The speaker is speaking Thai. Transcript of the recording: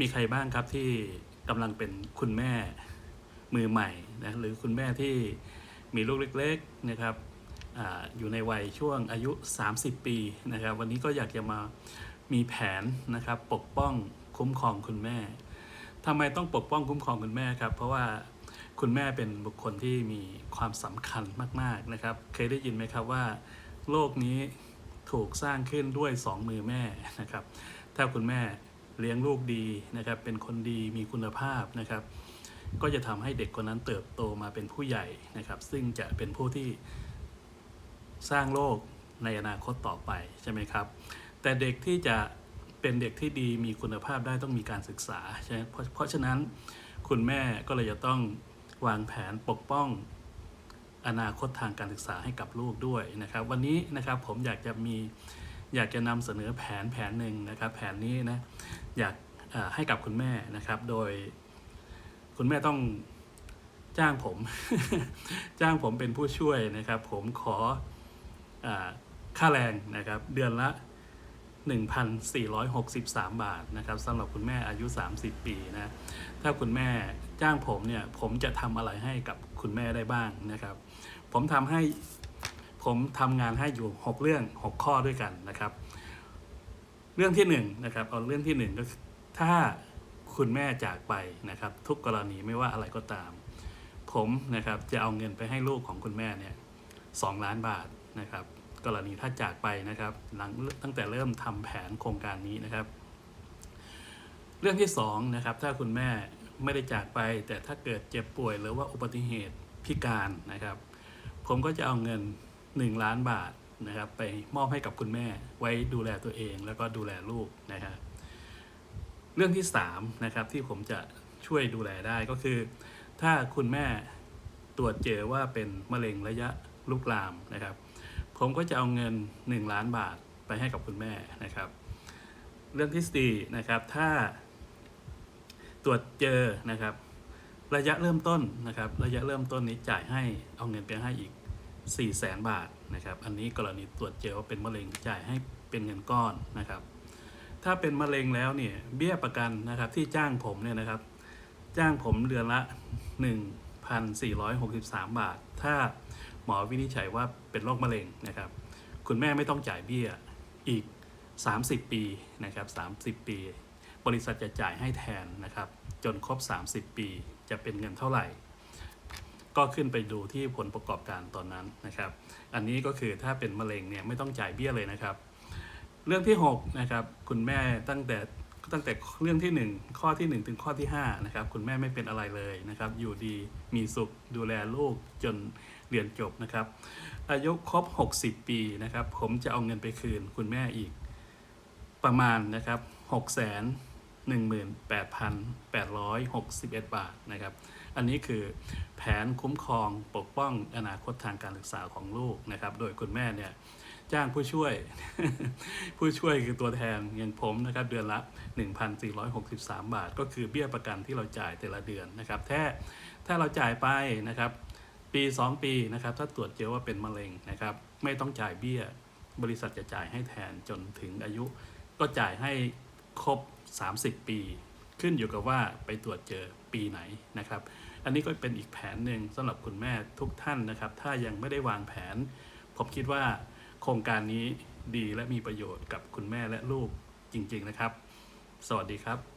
มีใครบ้างครับที่กำลังเป็นคุณแม่มือใหม่นะหรือคุณแม่ที่มีลูกเล็กๆนะครับออยู่ในวัยช่วงอายุ 30 ปีนะครับ วันนี้ก็อยากจะมามีแผนนะครับปกป้องคุ้มครองคุณแม่ทำไมต้องปกป้องคุ้มครองคุณแม่ครับ เพราะว่าคุณแม่เป็นบุคคลที่มีความสำคัญมากๆนะครับ เคยได้ยินไหมครับว่า โลกนี้ถูกสร้างขึ้นด้วยสองมือแม่นะครับ ถ้าคุณแม่ เลี้ยงลูกดีนะครับ เป็นคนดีมีคุณภาพนะครับ ก็จะทำให้เด็กคนนั้นเติบโตมาเป็นผู้ใหญ่นะครับ ซึ่งจะเป็นผู้ที่สร้างโลกในอนาคตต่อไปใช่ไหมครับ แต่เด็กที่จะเป็นเด็กที่ดีมีคุณภาพได้ต้องมีการศึกษาใช่ไหมเพราะเพราะฉะนั้นคุณแม่ก็เลยจะต้องวางแผนปกป้องอนาคตทางการศึกษาให้กับลูกด้วยนะครับ วันนี้นะครับผมอยากจะมี อยากจะนำเสนอแผนแผนหนึ่งนะครับ แผนนี้นะอยากให้กับคุณแม่นะครับ โดยคุณแม่ต้องจ้างผม จ้างผมเป็นผู้ช่วยนะครับ ผมขออค่าแรงนะครับ เดือนละ 1,463 บาทนะครับสำหรับคุณแม่อายุ 30 ปีนะ ถ้าคุณแม่จ้างผมเนี่ย ผมจะทำอะไรให้กับคุณแม่ได้บ้างนะครับ ผมทำให้ ผมทำงานให้อยู่ 6 เรื่อง 6 ข้อด้วยกันนะครับ เรื่องที่1นนะครับเอาเรื่องที่1ก็ถ้าคุณแม่จากไปนะครับ ทุกกรณีไม่ว่าอะไรก็ตาม ผมนะครับจะเอาเงินไปให้ลูกของคุณแม่เนี่ยสองล้านบาทนะครับ กรณีถ้าจากไปนะครับ หลังตั้งแต่เริ่มทำแผนโครงการนี้นะครับ เรื่องที่สองนะครับถ้าคุณแม่ไม่ได้จากไป แต่ถ้าเกิดเจ็บป่วยหรือว่าอุบัติเหตุพิการนะครับ ผมก็จะเอาเงิน 1 ล้านบาทนะครับไปมอบให้กับคุณแม่ไว้ดูแลตัวเองแล้วก็ดูแลลูกนะครับเรื่องที่3นะครับที่ผมจะช่วยดูแลได้ก็คือ ถ้าคุณแม่ตรวจเจอว่าเป็นมะเร็งระยะลุกลามนะครับ ผมก็จะเอาเงิน 1 ล้านบาทไปให้กับคุณแม่นะครับ เรื่องที่สี่นะครับถ้าตรวจเจอนะครับ ระยะเริ่มต้นนะครับ ระยะเริ่มต้นนี้จ่ายให้เอาเงินไปให้อีก 4 0 0แสนบาทนะครับ อันนี้กรณีตรวจเจอว่าเป็นมะเร็งจ่ายให้เป็นเงินก้อนนะครับ ถ้าเป็นมะเร็งแล้วเนี่ยเบี้ยประกันนะครับที่จ้างผมเนี่ยนะครับ จ้างผมเดือนละ 1,463 บาท ถ้าหมอวินิจฉัยว่าเป็นโรคมะเร็งนะครับ คุณแม่ไม่ต้องจ่ายเบี้ยอีก 30 ปีนะครับ 30 ปี บริษัทจะจ่ายให้แทนนะครับ จนครบ 30 ปีจะเป็นเงินเท่าไหร่ ก็ขึ้นไปดูที่ผลประกอบการตอนนั้นนะครับ อันนี้ก็คือถ้าเป็นมะเร็งเนี่ยไม่ต้องจ่ายเบี้ยเลยนะครับ เรื่องที่6นะครับคุณแม่ตั้งแต่ตั้งแต่เรื่องที่ 1 ข้อที่ 1 ถึงข้อที่5นะครับคุณแม่ไม่เป็นอะไรเลยนะครับ อยู่ดีมีสุขดูแลลูกจนเรียนจบนะครับ อายุครบ 60 ปีนะครับ ผมจะเอาเงินไปคืนคุณแม่อีกประมาณนะครับ6 1 8 8 6 1 บาทนะครับ อันนี้คือแผนคุ้มครองปกป้องอนาคตทางการศึกษาของลูกนะครับ โดยคุณแม่เนี่ยจ้างผู้ช่วย ผู้ช่วยคือตัวแทนอย่างผมนะครับ เดือนละ 1,463 บาท ก็คือเบี้ยประกันที่เราจ่ายแต่ละเดือนนะครับถ้าถ้าเราจ่ายไปนะครับ ปี 2 ปีนะครับ ถ้าตรวจเจอว่าเป็นมะเร็งนะครับ ไม่ต้องจ่ายเบี้ย บริษัทจะจ่ายให้แทนจนถึงอายุ ก็จ่ายให้ ครบ 30 ปี ขึ้นอยู่กับว่าไปตรวจเจอปีไหนนะครับ อันนี้ก็เป็นอีกแผนหนึ่งสำหรับคุณแม่ทุกท่านนะครับ ถ้ายังไม่ได้วางแผน ผมคิดว่าโครงการนี้ดีและมีประโยชน์กับคุณแม่และลูกจริง ๆนะครับ สวัสดีครับ